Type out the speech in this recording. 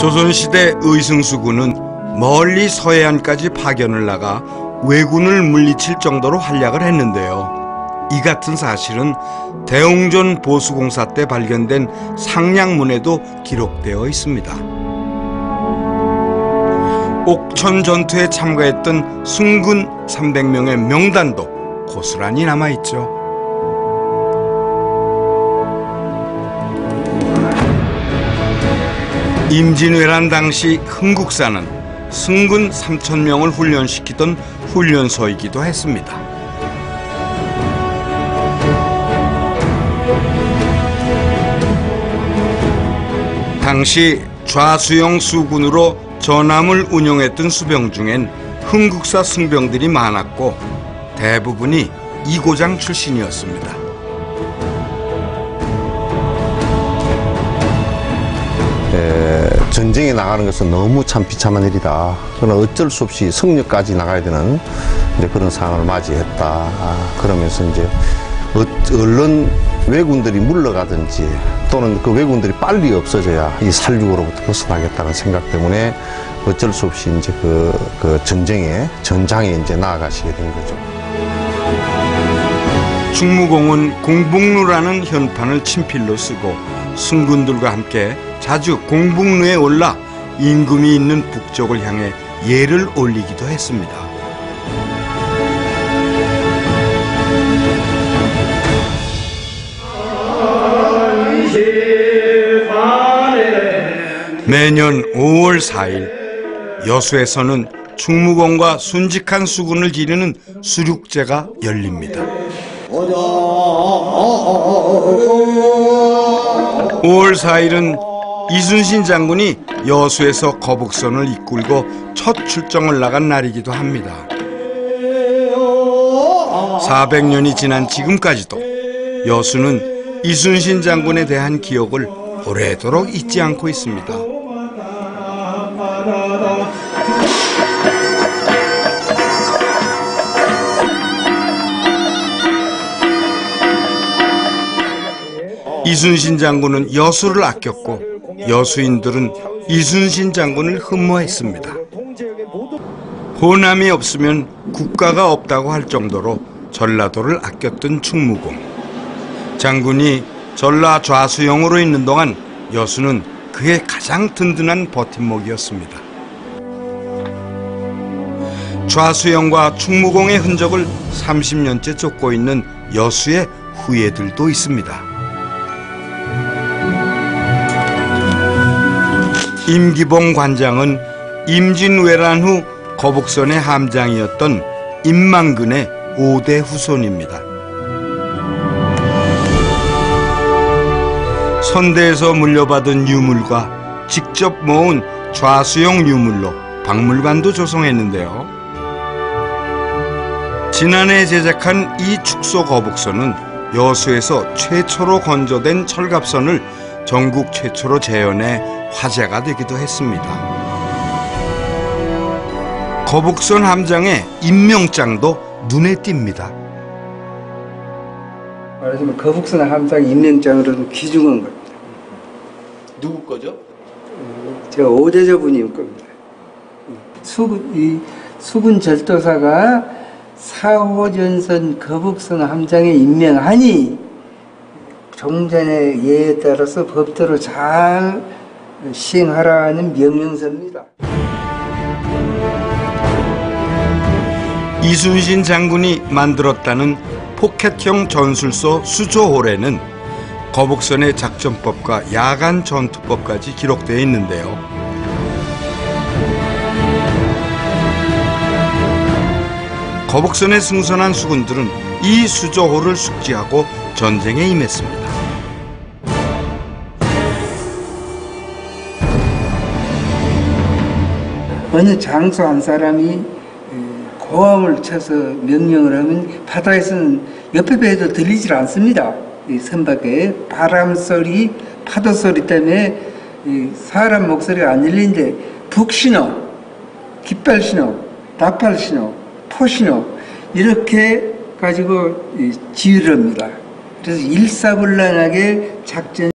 조선시대 의승수군은 멀리 서해안까지 파견을 나가 왜군을 물리칠 정도로 활약을 했는데요. 이 같은 사실은 대웅전 보수공사 때 발견된 상량문에도 기록되어 있습니다. 옥천 전투에 참가했던 순군 300명의 명단도 고스란히 남아있죠. 임진왜란 당시 흥국사는 승군 3천 명을 훈련시키던 훈련소이기도 했습니다. 당시 좌수영 수군으로 전함을 운영했던 수병 중엔 흥국사 승병들이 많았고 대부분이 이고장 출신이었습니다. 에, 전쟁에 나가는 것은 너무 참 비참한 일이다. 그러나 어쩔 수 없이 성역까지 나가야 되는 이제 그런 상황을 맞이했다. 아, 그러면서 이제 어, 얼른 왜군들이 물러가든지 또는 그 왜군들이 빨리 없어져야 이 살육으로부터 벗어나겠다는 생각 때문에 어쩔 수 없이 이제 그, 그 전쟁에 전장에 이제 나아가시게 된 거죠. 충무공은 공북루라는 현판을 친필로 쓰고 승군들과 함께 자주 공북루에 올라 임금이 있는 북쪽을 향해 예를 올리기도 했습니다. 매년 5월 4일 여수에서는 충무공과 순직한 수군을 기리는 수륙제가 열립니다. 5월 4일은 이순신 장군이 여수에서 거북선을 이끌고 첫 출정을 나간 날이기도 합니다. 400년이 지난 지금까지도 여수는 이순신 장군에 대한 기억을 오래도록 잊지 않고 있습니다. 이순신 장군은 여수를 아꼈고 여수인들은 이순신 장군을 흠모했습니다. 호남이 없으면 국가가 없다고 할 정도로 전라도를 아꼈던 충무공. 장군이 전라 좌수영으로 있는 동안 여수는 그의 가장 든든한 버팀목이었습니다. 좌수영과 충무공의 흔적을 30년째 쫓고 있는 여수의 후예들도 있습니다. 임기봉 관장은 임진왜란 후 거북선의 함장이었던 임만근의 5대 후손입니다. 선대에서 물려받은 유물과 직접 모은 좌수용 유물로 박물관도 조성했는데요. 지난해 제작한 이 축소 거북선은 여수에서 최초로 건조된 철갑선을 전국 최초로 재현해 화제가 되기도 했습니다. 거북선 함장의 임명장도 눈에 띕니다. 말하자면 거북선 함장 임명장으로는 귀중한 겁니다. 누구 거죠? 제가 오대저분님 겁니다. 수군, 이 수군 절도사가 사호전선 거북선 함장에 임명하니 종전의 예에 따라서 법대로 잘 시행하라는 명령서입니다. 이순신 장군이 만들었다는 포켓형 전술소 수조홀에는 거북선의 작전법과 야간 전투법까지 기록되어 있는데요. 거북선에 승선한 수군들은 이 수조홀을 숙지하고 전쟁에 임했습니다. 어느 장소 한 사람이 고함을 쳐서 명령을 하면 바다에서는 옆에 배도 들리질 않습니다. 이 선박에 바람 소리, 파도 소리 때문에 사람 목소리가 안 들리는데 북신호, 깃발 신호, 나팔 신호, 포 신호 이렇게 가지고 지휘를 합니다. 그래서 일사불란하게 작전